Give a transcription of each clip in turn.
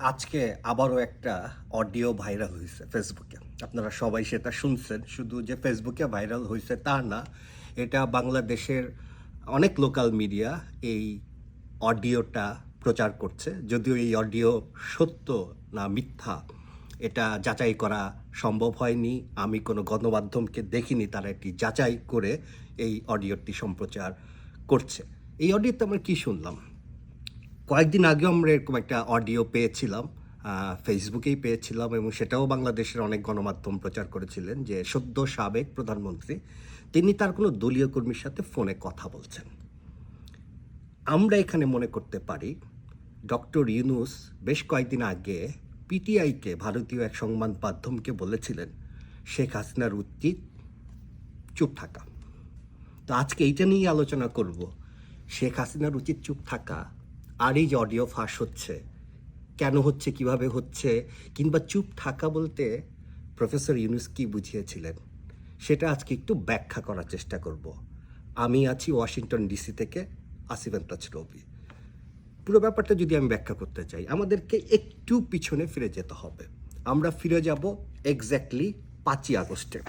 আজকে আবারও একটা অডিও ভাইরাল হয়েছে ফেসবুকে। আপনারা সবাই সেটা শুনছেন, শুধু যে ফেসবুকে ভাইরাল হয়েছে তা না, এটা বাংলাদেশের অনেক লোকাল মিডিয়া এই অডিওটা প্রচার করছে। যদিও এই অডিও সত্য না মিথ্যা, এটা যাচাই করা সম্ভব হয়নি। আমি কোনো গণমাধ্যমকে দেখিনি তারা এটি যাচাই করে এই অডিওটি সম্প্রচার করছে। এই অডিওতে আমরা কি শুনলাম? কয়েকদিন আগেও আমরা এরকম একটা অডিও পেয়েছিলাম ফেসবুকেই পেয়েছিলাম এবং সেটাও বাংলাদেশের অনেক গণমাধ্যম প্রচার করেছিলেন যে সদ্য সাবেক প্রধানমন্ত্রী, তিনি তার কোনো দলীয় কর্মীর সাথে ফোনে কথা বলছেন। আমরা এখানে মনে করতে পারি, ডক্টর ইউনুস বেশ কয়েকদিন আগে পিটিআইকে, ভারতীয় এক সংবাদ মাধ্যমকে বলেছিলেন, শেখ হাসিনার উচিত চুপ থাকা। তো আজকে এইটা নিয়ে আলোচনা করব, শেখ হাসিনার উচিত চুপ থাকা আর এই যে অডিও ফাঁস হচ্ছে। কেন হচ্ছে, কীভাবে হচ্ছে, কিংবা চুপ থাকা বলতে প্রফেসর ইউনুস কি বুঝিয়েছিলেন, সেটা আজকে একটু ব্যাখ্যা করার চেষ্টা করব। আমি আছি ওয়াশিংটন ডিসি থেকে আসিফ তাজ রবি। পুরো ব্যাপারটা যদি আমি ব্যাখ্যা করতে চাই, আমাদেরকে একটু পিছনে ফিরে যেতে হবে। আমরা ফিরে যাব এক্স্যাক্টলি পাঁচই আগস্টে।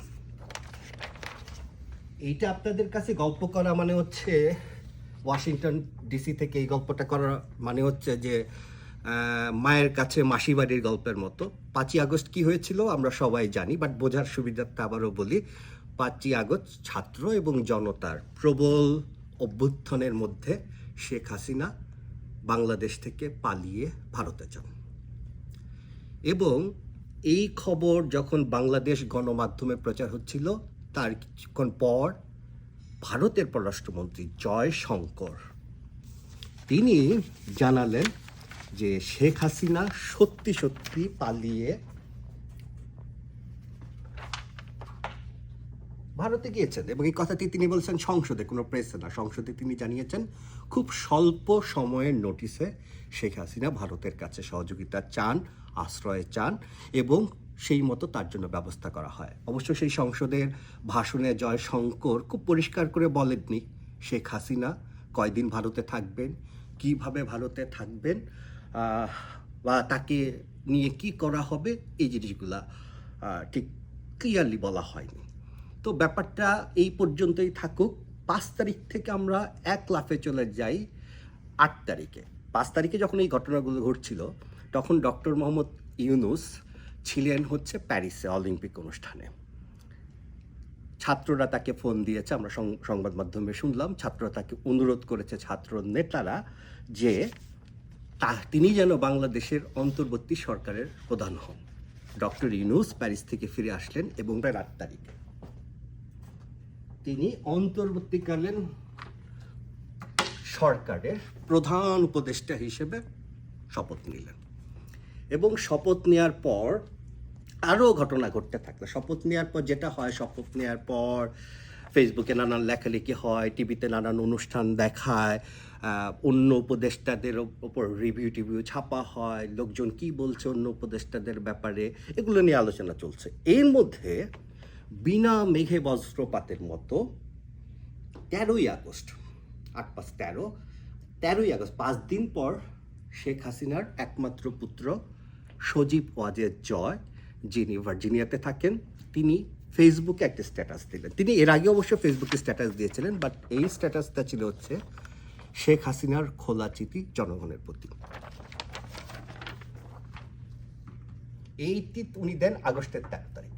এইটা আপনাদের কাছে গল্প করা মানে হচ্ছে ওয়াশিংটন ডিসি থেকে এই গল্পটা করা মানে হচ্ছে যে মায়ের কাছে মাসি বাড়ির গল্পের মতো। পাঁচই আগস্ট কি হয়েছিল আমরা সবাই জানি বাট বোঝার সুবিধার্থে আবারও বলি। পাঁচই আগস্ট ছাত্র এবং জনতার প্রবল অভ্যুত্থানের মধ্যে শেখ হাসিনা বাংলাদেশ থেকে পালিয়ে ভারতে যান। এবং এই খবর যখন বাংলাদেশ গণমাধ্যমে প্রচার হচ্ছিল, তার কিছুক্ষণ পর ভারতের পররাষ্ট্রমন্ত্রী জয় শঙ্কর তিনি জানালেন যে শেখ হাসিনা সত্যি সত্যি পালিয়ে ভারতে গিয়েছেন এবং এই কথাটি তিনি বলছেন সংসদে, কোনো প্রেসে না। সংসদে তিনি জানিয়েছেন, খুব স্বল্প সময়ের নোটিসে শেখ হাসিনা ভারতের কাছে সহযোগিতা চান, আশ্রয় চান এবং সেই মতো তার জন্য ব্যবস্থা করা হয়। অবশ্য সেই সংসদের ভাষণে জয়শঙ্কর খুব পরিষ্কার করে বলেননি, শেখ হাসিনা কয়দিন ভারতে থাকবেন, কীভাবে ভারতে থাকবেন বা তাকে নিয়ে কি করা হবে, এই জিনিসগুলা ঠিক ক্লিয়ারলি বলা হয়নি। তো ব্যাপারটা এই পর্যন্তই থাকুক। পাঁচ তারিখ থেকে আমরা এক লাফে চলে যাই আট তারিখে। পাঁচ তারিখে যখন এই ঘটনাগুলো ঘটছিল, তখন ডক্টর মোহাম্মদ ইউনুস ছিলেন হচ্ছে প্যারিসে অলিম্পিক অনুষ্ঠানে। ছাত্ররা তাকে ফোন দিয়েছে, আমরা সংবাদ মাধ্যমে শুনলাম। ছাত্ররা তাকে অনুরোধ করেছে ছাত্র নেতারা যে তা, তিনি যেন বাংলাদেশের অন্তর্বর্তী সরকারের প্রধান হন। ডক্টর ইউনুস প্যারিস থেকে ফিরে আসলেন এবং প্রায় আট তারিখে। তিনি অন্তর্বর্তীকালীন সরকারের প্রধান উপদেষ্টা হিসেবে শপথ নিলেন। এবং শপথ নেওয়ার পর আরও ঘটনা ঘটতে থাকল। শপথ নেওয়ার পর যেটা হয়, শপথ নেওয়ার পর ফেসবুকে নানান লেখালেখি হয় টিভিতে নানান অনুষ্ঠান দেখায় অন্য উপদেষ্টাদের ওপর রিভিউ টিভিউ ছাপা হয়, লোকজন কি বলছে অন্য উপদেষ্টাদের ব্যাপারে, এগুলো নিয়ে আলোচনা চলছে। এর মধ্যে বিনা মেঘে বজ্রপাতের মতো তেরোই আগস্ট, আট পাঁচ তেরো, তেরোই আগস্ট, পাঁচ দিন পর শেখ হাসিনার একমাত্র পুত্র সজীব ওয়াজেদ জয়, যিনি ভার্জিনিয়াতে থাকেন, তিনি ফেসবুকে একটা স্ট্যাটাস দিলেন। তিনি এর আগে অবশ্য ফেসবুকে স্ট্যাটাস দিয়েছিলেন বাট এই স্ট্যাটাসটা ছিল হচ্ছে শেখ হাসিনার খোলা চিঠি জনগণের প্রতি। এইটি উনি দেন আগস্টের তেরো তারিখ।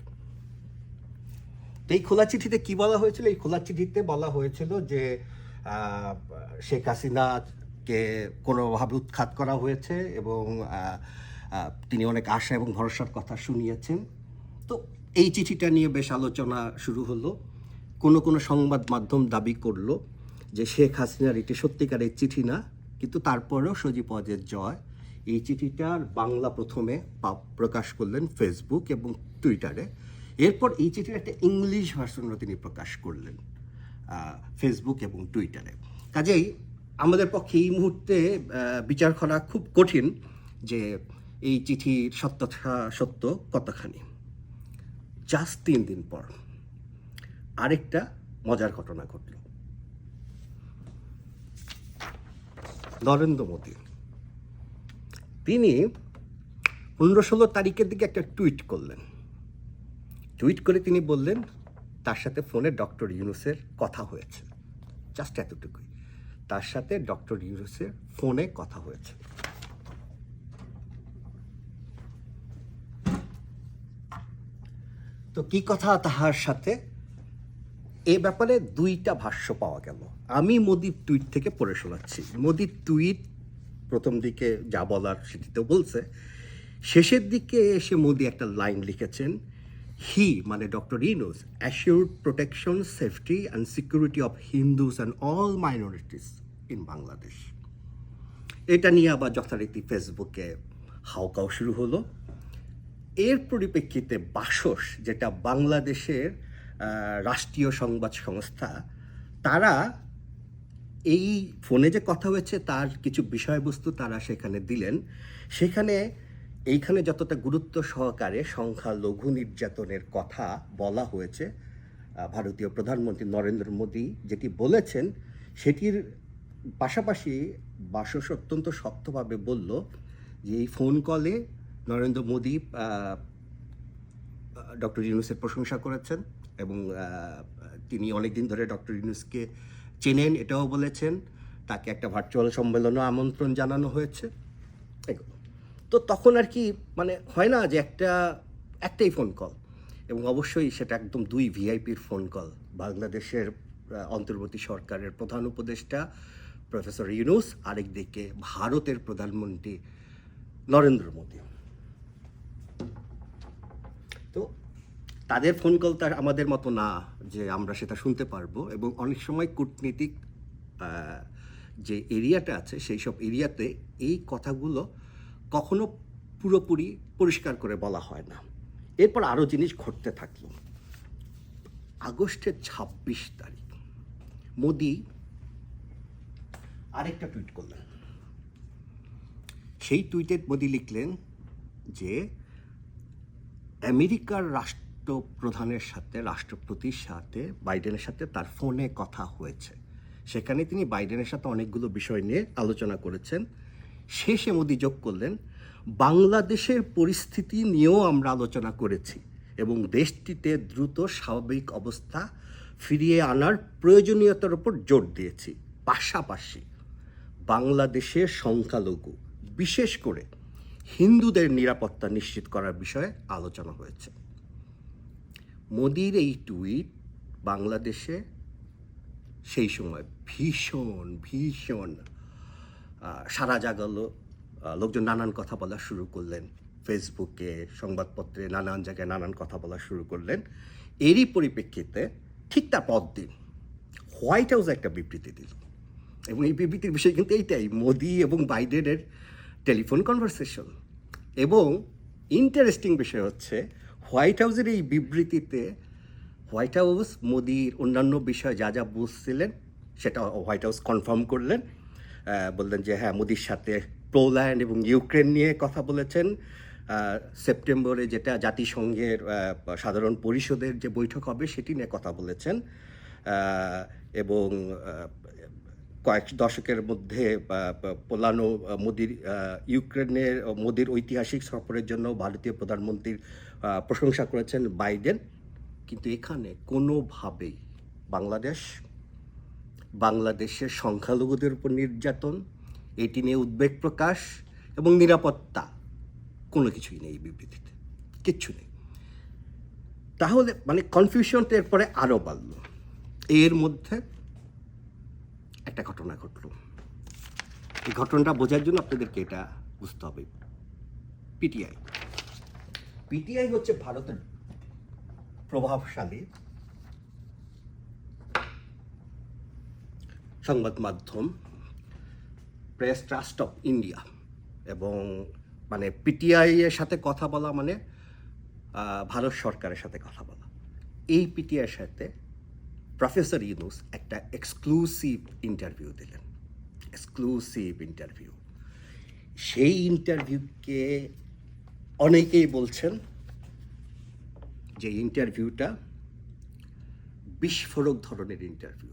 এই খোলা চিঠিতে কি বলা হয়েছিল? এই খোলা চিঠিতে বলা হয়েছিল যে শেখ হাসিনাকে কোনোভাবে উৎখাত করা হয়েছে এবং তিনি অনেক আশা এবং ভরসার কথা শুনিয়েছেন। তো এই চিঠিটা নিয়ে বেশ আলোচনা শুরু হলো। কোনো কোনো সংবাদ মাধ্যম দাবি করল যে শেখ হাসিনার এটি সত্যিকারের চিঠি না, কিন্তু তারপরেও সজীব অজের জয় এই চিঠিটার বাংলা প্রথমে প্রকাশ করলেন ফেসবুক এবং টুইটারে। এরপর এই চিঠির একটা ইংলিশ ভার্সনও তিনি প্রকাশ করলেন ফেসবুক এবং টুইটারে। কাজেই আমাদের পক্ষে এই মুহূর্তে বিচার করা খুব কঠিন যে এই চিঠির সত্যতা সত্য কতখানি? জাস্ট তিন দিন পর আরেকটা মজার ঘটনা ঘটল। নরেন্দ্র মোদী, তিনি পনেরো ষোলো তারিখের দিকে একটা টুইট করলেন। টুইট করে তিনি বললেন, তার সাথে ফোনে ডক্টর ইউনুসের কথা হয়েছে। জাস্ট এতটুকুই। তার সাথে ডক্টর ইউনুসের ফোনে কথা হয়েছে। তো কি কথা তাহার সাথে? এ ব্যাপারে দুইটা ভাষ্য পাওয়া গেল। আমি মোদির টুইট থেকে পড়ে শোনাচ্ছি। মোদির টুইট প্রথম দিকে যা বলার সেটিতে বলছে, শেষের দিকে এসে মোদি একটা লাইন লিখেছেন, হি মানে doctor Yunus assured protection safety and security of Hindus and all minorities in Bangladesh এটা নিয়ে আবার যথারীতি ফেসবুকে হাওকাও শুরু হলো। এর পরিপ্রেক্ষিতে বাসস, যেটা বাংলাদেশের রাষ্ট্রীয় সংবাদ সংস্থা, তারা এই ফোনে যে কথা হয়েছে, তার কিছু বিষয়বস্তু তারা সেখানে দিলেন। সেখানে এইখানে যতটা গুরুত্ব সহকারে সংখ্যালঘু নির্যাতনের কথা বলা হয়েছে ভারতীয় প্রধানমন্ত্রী নরেন্দ্র মোদী যেটি বলেছেন, সেটির পাশাপাশি বাসস অত্যন্ত শক্তভাবে বলল যে এই ফোন কলে নরেন্দ্র মোদী ডক্টর ইউনুসের প্রশংসা করেছেন এবং তিনি অনেকদিন ধরে ডক্টর ইউনুসকে চেনেন, এটাও বলেছেন। তাকে একটা ভার্চুয়াল সম্মেলনও আমন্ত্রণ জানানো হয়েছে। তো তখন আর কি মানে হয় না যে একটা, একটাই ফোন কল এবং অবশ্যই সেটা একদম দুই ভিআইপির ফোন কল বাংলাদেশের অন্তর্বর্তী সরকারের প্রধান উপদেষ্টা প্রফেসর ইউনুস, আরেকদিকে ভারতের প্রধানমন্ত্রী নরেন্দ্র মোদী। তো তাদের ফোন কল তার আমাদের মতো না যে আমরা সেটা শুনতে পারব এবং অনেক সময় কূটনীতিক যে এরিয়াটা আছে সেই সব এরিয়াতে এই কথাগুলো কখনো পুরোপুরি পরিষ্কার করে বলা হয় না। এরপর আরও জিনিস ঘটতে থাকল আগস্টের ছাব্বিশ তারিখ, মোদি আরেকটা টুইট করলেন। সেই টুইটে মোদি লিখলেন যে আমেরিকার রাষ্ট্রপ্রধানের সাথে, রাষ্ট্রপতির সাথে, বাইডেনের সাথে তার ফোনে কথা হয়েছে। সেখানে তিনি বাইডেনের সাথে অনেকগুলো বিষয় নিয়ে আলোচনা করেছেন। শেষে মোদি যোগ করলেন, বাংলাদেশের পরিস্থিতি নিয়েও আমরা আলোচনা করেছি এবং দেশটিতে দ্রুত স্বাভাবিক অবস্থা ফিরিয়ে আনার প্রয়োজনীয়তার উপর জোর দিয়েছি। পাশাপাশি বাংলাদেশের সংখ্যালঘু, বিশেষ করে হিন্দুদের নিরাপত্তা নিশ্চিত করার বিষয়ে আলোচনা হয়েছে। মোদির এই টুইট বাংলাদেশে সেই সময় ভীষণ ভীষণ সারা জাগালো লোকজন নানান কথা বলা শুরু করলেন। ফেসবুকে, সংবাদপত্রে নানান জায়গায় নানান কথা বলা শুরু করলেন। এরই পরিপ্রেক্ষিতে ঠিক তার পরদিন হোয়াইট হাউস একটা বিবৃতি দিল। এবং এই বিবৃতির বিষয় কিন্তু এইটাই, মোদি এবং বাইডেনের টেলিফোন কনভারসেশন। এবং ইন্টারেস্টিং বিষয় হচ্ছে হোয়াইট হাউসের এই বিবৃতিতে হোয়াইট হাউস মোদির অন্যান্য বিষয় যা যা বুঝছিলেন, সেটা হোয়াইট হাউস কনফার্ম করলেন। বললেন যে হ্যাঁ মোদির সাথে পোল্যান্ড এবং ইউক্রেন নিয়ে কথা বলেছেন। সেপ্টেম্বরে যেটা জাতিসংঘের সাধারণ পরিষদের যে বৈঠক হবে, সেটি নিয়ে কথা বলেছেন। এবং কয়েক দশকের মধ্যে পোলানো মোদির ইউক্রেনের মোদির ঐতিহাসিক সফরের জন্য ভারতীয় প্রধানমন্ত্রীর প্রশংসা করেছেন বাইডেন। কিন্তু এখানে কোনোভাবেই বাংলাদেশ, বাংলাদেশের সংখ্যালঘুদের উপর নির্যাতন, এটি নিয়ে উদ্বেগ প্রকাশ এবং নিরাপত্তা কোনো কিছুই নেই বিবৃতিতে। কিচ্ছু নেই। তাহলে মানে কনফিউশনটা এরপরে আরও বাড়ল। এর মধ্যে একটা ঘটনা ঘটল। এই ঘটনাটা বোঝার জন্য আপনাদেরকে এটা বুঝতে হবে। পিটিআই পিটিআই হচ্ছে ভারতের প্রভাবশালী সংবাদ মাধ্যম প্রেস ট্রাস্ট অফ ইন্ডিয়া এবং মানে পিটিআই এর সাথে কথা বলা মানে ভারত সরকারের সাথে কথা বলা। এই পিটিআইয়ের সাথে প্রফেসর ইউনুস একটা এক্সক্লুসিভ ইন্টারভিউ দিলেন। এক্সক্লুসিভ ইন্টারভিউ সেই ইন্টারভিউকে অনেকেই বলছেন যে ইন্টারভিউটা বিস্ফোরক ধরনের ইন্টারভিউ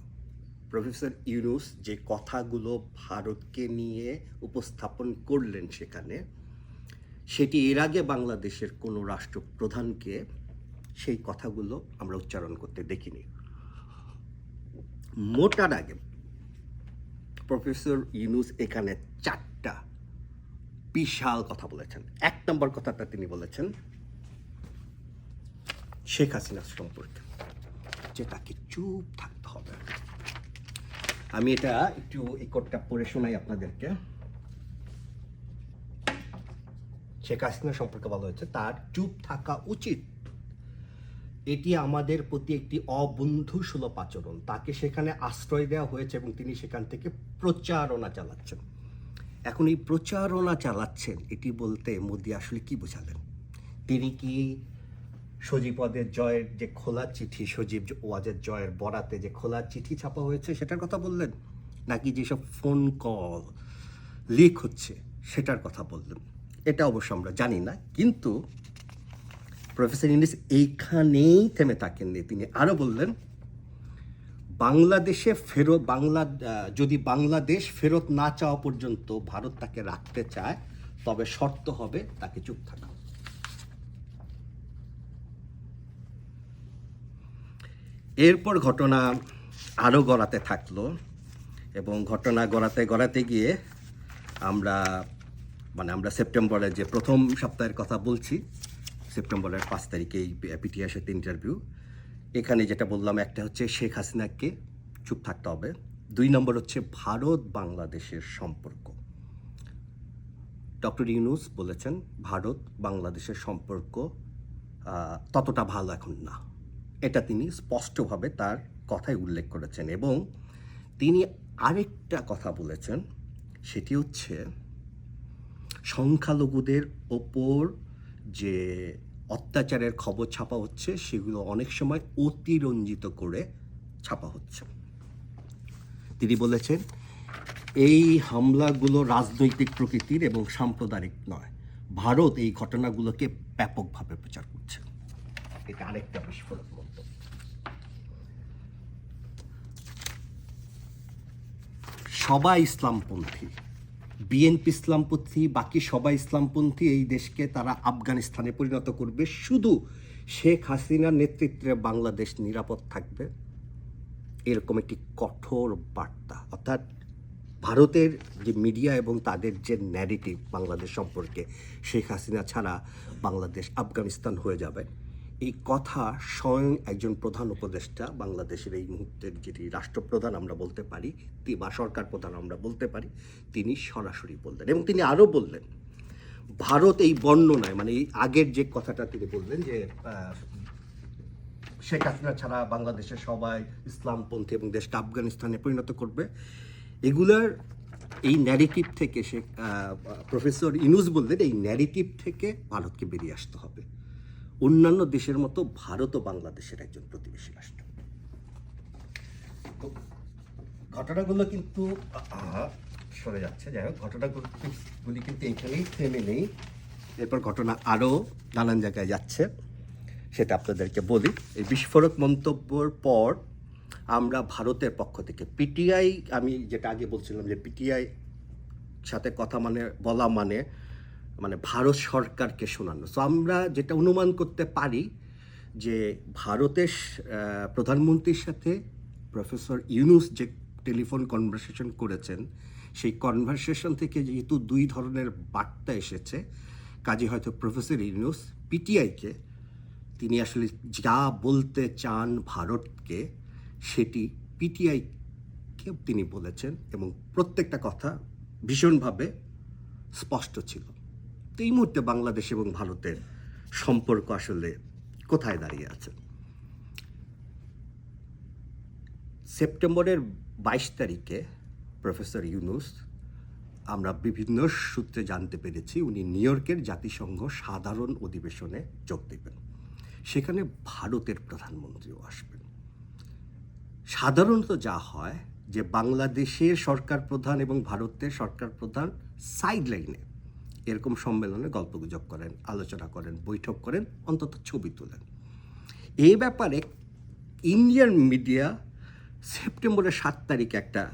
প্রফেসর ইউনুস যে কথাগুলো ভারতকে নিয়ে উপস্থাপন করলেন সেখানে, সেটি এর আগে বাংলাদেশের কোনো রাষ্ট্রপ্রধানকে সেই কথাগুলো আমরা উচ্চারণ করতে দেখিনি। মোটার আগে প্রফেসর ইউনুস এখানে চারটা বিশাল কথা বলেছেন। এক নম্বর কথাটা তিনি বলেছেন, শেখ হাসিনা সম্পর্কে যে তাকে চুপ থাকতে হবে। আমি এটা একটু এই কোটটা পড়ে শোনাই আপনাদেরকে। শেখ হাসিনা সম্পর্কে বলা হয়েছে, তার চুপ থাকা উচিত। এটি আমাদের প্রতি একটি অবন্ধু সুলভ আচরণ। তাকে সেখানে আশ্রয় দেওয়া হয়েছে এবং তিনি সেখান থেকে প্রচারণা চালাচ্ছেন। এখন এই প্রচারণা চালাচ্ছেন, এটি বলতে মোদি আসলে কি বোঝালেন? তিনি কি সজীপদের জয়ের যে খোলা চিঠি, সজীব ওয়াজের জয়ের বরাতে যে খোলা চিঠি ছাপা হয়েছে, সেটার কথা বললেন? নাকি যেসব ফোন কল লিক হচ্ছে, সেটার কথা বললেন? এটা অবশ্য আমরা জানি না, কিন্তু প্রফেসর ইংলিশ এইখানেই থেমে থাকেননি তিনি। আরও বললেন, বাংলাদেশে ফেরত, বাংলা যদি বাংলাদেশ ফেরত না চাওয়া পর্যন্ত ভারত তাকে রাখতে চায়, তবে শর্ত হবে তাকে চুপ থাকা। এরপর ঘটনা আরও গড়াতে থাকল এবং ঘটনা গড়াতে গড়াতে গিয়ে আমরা মানে আমরা সেপ্টেম্বরের যে প্রথম সপ্তাহের কথা বলছি সেপ্টেম্বরের পাঁচ তারিখে এই পিটিআই সাথে ইন্টারভিউ এখানে যেটা বললাম, একটা হচ্ছে শেখ হাসিনাকে চুপ থাকতে হবে। দুই নম্বর হচ্ছে ভারত বাংলাদেশের সম্পর্ক। ডক্টর ইউনুস বলেছেন, ভারত বাংলাদেশের সম্পর্ক ততটা ভালো এখন না। এটা তিনি স্পষ্টভাবে তার কথায় উল্লেখ করেছেন এবং তিনি আরেকটা কথা বলেছেন, সেটি হচ্ছে সংখ্যালঘুদের ওপর যে অত্যাচারের খবর ছাপা হচ্ছে, সেগুলো অনেক সময় অতিরঞ্জিত করে ছাপা হচ্ছে। তিনি বলেছেন, এই হামলাগুলো রাজনৈতিক প্রকৃতির এবং সাম্প্রদায়িক নয়। ভারত এই ঘটনাগুলোকে ব্যাপকভাবে প্রচার করছে। এটা আরেকটা বিস্ফোরক মন্তব্য। সবাই ইসলামপন্থী। বিএনপি ইসলামপন্থী, বাকি সবাই ইসলামপন্থী, এই দেশকে তারা আফগানিস্তানে পরিণত করবে। শুধু শেখ হাসিনার নেতৃত্বে বাংলাদেশ নিরাপদ থাকবে। এরকম একটি কঠোর বার্তা। অর্থাৎ ভারতের যে মিডিয়া এবং তাদের যে ন্যারেটিভ বাংলাদেশ সম্পর্কে শেখ হাসিনা ছাড়া বাংলাদেশ আফগানিস্তান হয়ে যাবে। এই কথা স্বয়ং একজন প্রধান উপদেষ্টা বাংলাদেশের এই মুহূর্তের যেটি রাষ্ট্রপ্রধান আমরা বলতে পারি বা সরকার প্রধান আমরা বলতে পারি, তিনি সরাসরি বললেন এবং তিনি আরও বললেন, ভারত এই বর্ণনায় মানে এই আগের যে কথাটা তিনি বললেন যে শেখ হাসিনা ছাড়া বাংলাদেশের সবাই ইসলামপন্থী এবং দেশটা আফগানিস্তানে পরিণত করবে, এগুলার এই ন্যারেটিভ থেকে সে প্রফেসর ইনুস বললেন, এই ন্যারেটিভ থেকে ভারতকে বেরিয়ে আসতে হবে। অন্যান্য দেশের মতো ভারতও বাংলাদেশের একজন প্রতিবেশী রাষ্ট্র। ঘটনাগুলো কিন্তু সরে যাচ্ছে। যাই হোক, ঘটনাগুলো গুলি কিন্তু এইখানেই থেমে নেই। এরপর ঘটনা আরও নানান জায়গায় যাচ্ছে, সেটা আপনাদেরকে বলি। এই বিস্ফোরক মন্তব্যর পর আমরা ভারতের পক্ষ থেকে পিটিআই, আমি যেটা আগে বলছিলাম যে পিটিআই সাথে কথা মানে বলা মানে মানে ভারত সরকারকে শোনানো। সো আমরা যেটা অনুমান করতে পারি যে ভারতের প্রধানমন্ত্রীর সাথে প্রফেসর ইউনুস যে টেলিফোন কনভারসেশন করেছেন, সেই কনভারসেশন থেকে যেহেতু দুই ধরনের বার্তা এসেছে, কাজে হয়তো প্রফেসর ইউনুস পিটিআইকে, তিনি আসলে যা বলতে চান ভারতকে, সেটি পিটিআইকে তিনি বলেছেন এবং প্রত্যেকটা কথা ভীষণভাবে স্পষ্ট ছিল। এই মুহূর্তে বাংলাদেশ এবং ভারতের সম্পর্ক আসলে কোথায় দাঁড়িয়ে আছে? সেপ্টেম্বরের বাইশ তারিখে প্রফেসর ইউনুস, আমরা বিভিন্ন সূত্রে জানতে পেরেছি, উনি নিউ ইয়র্কের জাতিসংঘ সাধারণ অধিবেশনে যোগ দেবেন। সেখানে ভারতের প্রধানমন্ত্রীও আসবেন। সাধারণত যা হয় যে বাংলাদেশের সরকার প্রধান এবং ভারতের সরকার প্রধান সাইড লাইনে এরকম সম্মেলনে গল্পগুজব করেন, আলোচনা করেন, বৈঠক করেন, অন্তত ছবি তোলেন। এই ব্যাপারে ইন্ডিয়ান মিডিয়া সেপ্টেম্বরের সাত তারিখে একটা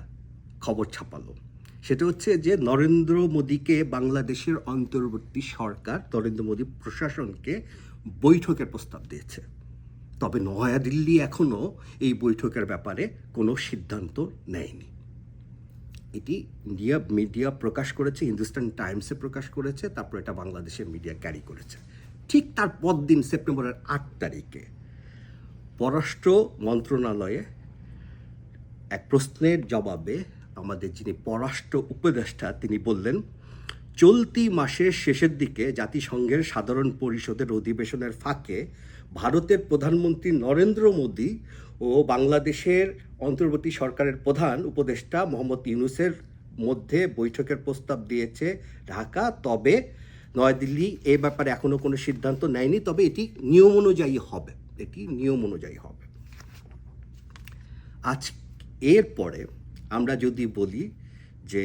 খবর ছাপালো। সেটা হচ্ছে যে, নরেন্দ্র মোদীকে বাংলাদেশের অন্তর্বর্তী সরকার, নরেন্দ্র মোদী প্রশাসনকে বৈঠকের প্রস্তাব দিয়েছে। তবে নয়াদিল্লি এখনও এই বৈঠকের ব্যাপারে কোনো সিদ্ধান্ত নেয়নি। এটি ইন্ডিয়া মিডিয়া প্রকাশ করেছে, হিন্দুস্তান টাইমসে প্রকাশ করেছে, তারপর এটা বাংলাদেশের মিডিয়া ক্যারি করেছে। ঠিক তার পরদিন, সেপ্টেম্বরের আট তারিখে পররাষ্ট্র মন্ত্রণালয়ে এক প্রশ্নের জবাবে আমাদের যিনি পররাষ্ট্র উপদেষ্টা, তিনি বললেন, চলতি মাসের শেষের দিকে জাতিসংঘের সাধারণ পরিষদের অধিবেশনের ফাঁকে ভারতের প্রধানমন্ত্রী নরেন্দ্র মোদী ও বাংলাদেশের অন্তর্বর্তী সরকারের প্রধান উপদেষ্টা মোহাম্মদ ইউনুসের মধ্যে বৈঠকের প্রস্তাব দিয়েছে ঢাকা। তবে নয়াদিল্লি এ ব্যাপারে এখনও কোনো সিদ্ধান্ত নেয়নি, তবে এটি নিয়ম অনুযায়ী হবে। এটি নিয়ম অনুযায়ী হবে। আজ এরপরে আমরা যদি বলি যে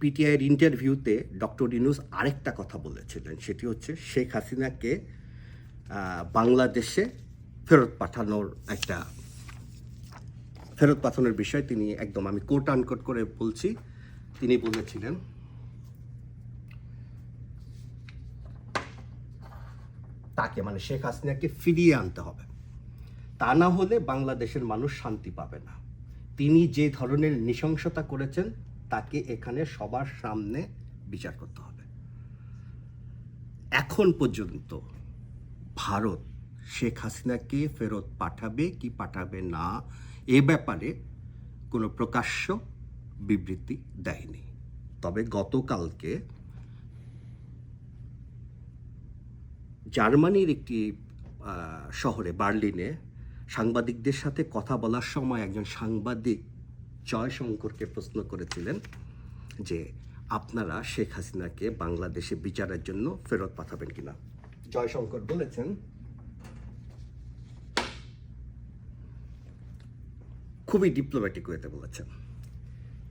পিটিআইয়ের ইন্টারভিউতে ডক্টর ইনুস আরেকটা কথা বলেছিলেন, সেটি হচ্ছে শেখ হাসিনাকে বাংলাদেশে ফেরত পাঠানোর একটা, ফেরত পাঠানোর বিষয় তিনি একদম আমি কোট আনকোট করে বলছি। তিনি বলেছিলেন, তাকে মানে শেখ হাসিনাকে ফিরিয়ে আনতে হবে। তা না হলে বাংলাদেশের মানুষ শান্তি পাবে না। তিনি যে ধরনের নৃশংসতা করেছেন, তাকে এখানে সবার সামনে বিচার করতে হবে। এখন পর্যন্ত ভারত শেখ হাসিনাকে ফেরত পাঠাবে কি পাঠাবে না, এ ব্যাপারে কোনো প্রকাশ্য বিবৃতি দেয়নি। তবে গতকালকে জার্মানির একটি শহরে, বার্লিনে সাংবাদিকদের সাথে কথা বলার সময় একজন সাংবাদিক জয়শঙ্করকে প্রশ্ন করেছিলেন যে, আপনারা শেখ হাসিনাকে বাংলাদেশে বিচারের জন্য ফেরত পাঠাবেন কিনা? জয়শঙ্কর বলেছেন খুবই ডিপ্লোম্যাটিক ওয়েতে বলেছেন।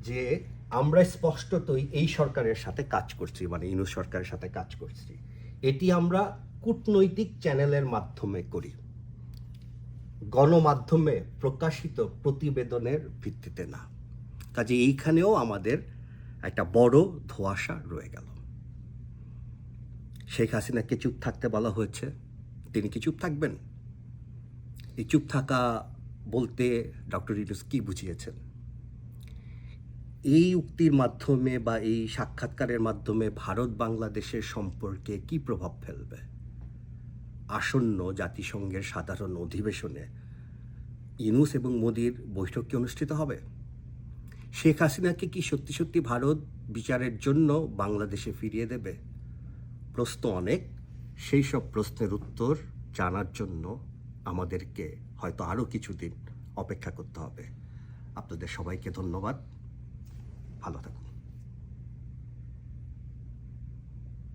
যে আমরা স্পষ্টতই এই সরকারের সাথে কাজ করছি মানে ইনু সরকারের সাথে কাজ করছি। এটি আমরা কূটনৈতিক চ্যানেলের মাধ্যমে করি। গণমাধ্যমে প্রকাশিত প্রতিবেদনের ভিত্তিতে না। কাজে এইখানেও আমাদের একটা বড় ধোঁয়াশা রয়ে গেল। শেখ হাসিনাকে চুপ থাকতে বলা হয়েছে। তিনি কি চুপ থাকবেন? এই চুপ থাকা বলতে ডক্টর ইউনুস কি বুঝিয়েছেন? এই উক্তির মাধ্যমে বা এই সাক্ষাৎকারের মাধ্যমে ভারত বাংলাদেশের সম্পর্কে কি প্রভাব ফেলবে? আসন্ন জাতিসংঘের সাধারণ অধিবেশনে ইনুস এবং মোদির বৈঠক কি অনুষ্ঠিত হবে? শেখ হাসিনাকে কি সত্যি সত্যি ভারত বিচারের জন্য বাংলাদেশে ফিরিয়ে দেবে? প্রশ্ন অনেক। সেই সব প্রশ্নের উত্তর জানার জন্য আমাদেরকে হয়তো আরও কিছুদিন অপেক্ষা করতে হবে। আপনাদের সবাইকে ধন্যবাদ। ভালো থাকুন।